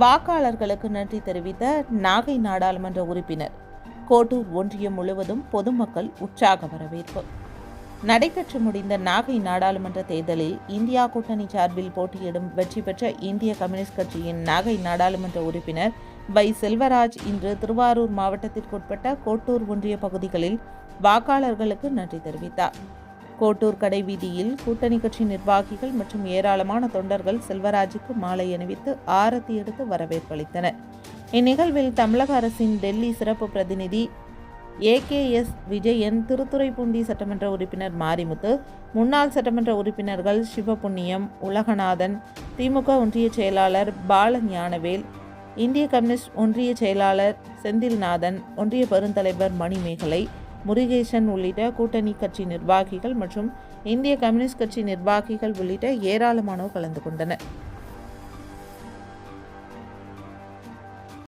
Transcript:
வாக்காளர்களுக்கு நன்றி தெரிவித்த நாகை நாடாளுமன்ற உறுப்பினர். கோட்டூர் ஒன்றியம் முழுவதும் பொதுமக்கள் உற்சாக வரவேற்பு. நடைபெற்று முடிந்த நாகை நாடாளுமன்ற தேர்தலில் இந்தியா கூட்டணி சார்பில் போட்டியிடும் வெற்றி பெற்ற இந்திய கம்யூனிஸ்ட் கட்சியின் நாகை நாடாளுமன்ற உறுப்பினர் வை. செல்வராஜ் இன்று திருவாரூர் மாவட்டத்திற்குட்பட்ட கோட்டூர் ஒன்றிய பகுதிகளில் வாக்காளர்களுக்கு நன்றி தெரிவித்தார். கோட்டூர் கடை வீதியில் கூட்டணி கட்சி நிர்வாகிகள் மற்றும் ஏராளமான தொண்டர்கள் செல்வராஜுக்கு மாலை அணிவித்து ஆரத்தி எடுத்து வரவேற்பளித்தனர் இந்நிகழ்வில் தமிழக அரசின் டெல்லி சிறப்பு பிரதிநிதி ஏகேஎஸ் விஜயன் திருத்துறைப்பூண்டி சட்டமன்ற உறுப்பினர் மாரிமுத்து முன்னாள் சட்டமன்ற உறுப்பினர்கள் சிவபுண்ணியம் உலகநாதன் திமுக ஒன்றிய செயலாளர் பால ஞானவேல் இந்திய கம்யூனிஸ்ட் ஒன்றிய செயலாளர் செந்தில்நாதன் ஒன்றிய பெருந்தலைவர் மணிமேகலை முருகேசன் உள்ளிட்ட கூட்டணி கட்சி நிர்வாகிகள் மற்றும் இந்திய கம்யூனிஸ்ட் கட்சி நிர்வாகிகள் உள்ளிட்ட ஏராளமானோர் கலந்து கொண்டனர்.